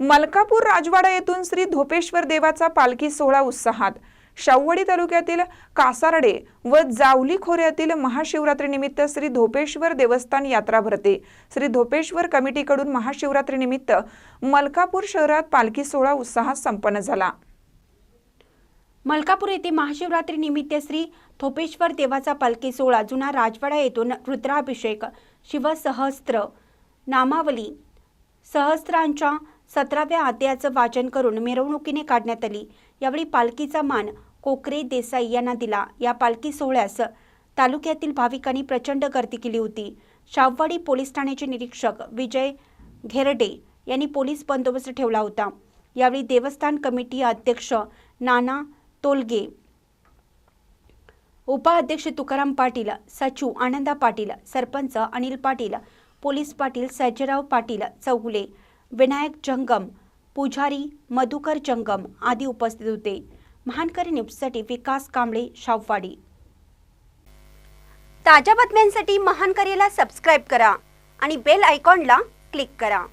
मलकापूर राजवाडा येथून श्री धोपेश्वर देवाचा पालखी सोहळा उत्साहात. शाहूवाडी तालुक्यातील कासारडे व जावली खोऱ्यातील महाशिवरात्रीनिमित्त श्री धोपेश्वर देवस्थान यात्रा भरते. श्री धोपेश्वर कमिटीकडून महाशिवरात्रीनिमित्त मलकापूर शहरात पालखी सोहळा उत्साहात संपन्न झाला. मलकापूर येथे महाशिवरात्री निमित्त श्री थोपेश्वर देवाचा पालखी सोहळा जुना राजवाडा येथून रुद्राभिषेक शिवसहस्त्र नामावली सहस्त्रांच्या सतराव्या अध्यायाचं वाचन करून मिरवणुकीने काढण्यात आली. यावेळी पालखीचा मान कोकरे देसाई यांना दिला. या पालखी सोहळ्यास तालुक्यातील भाविकांनी प्रचंड गर्दी केली होती. शाववाडी पोलीस ठाण्याचे निरीक्षक विजय घेरडे यांनी पोलीस बंदोबस्त ठेवला होता. यावेळी देवस्थान कमिटी अध्यक्ष नाना तोलगे उपाध्यक्ष तुकाराम पाटील सचिव आनंदा पाटील सरपंच अनिल पाटील पोलीस पाटील सज्जराव पाटील चौगुले विनायक जंगम पुजारी मधुकर जंगम आदी उपस्थित होते. महानकरी न्यूजसाठी विकास कांबळे शाववाडी ताज्या बातम्यांसाठी महानकरीला सबस्क्राईब करा आणि बेल आयकॉनला क्लिक करा.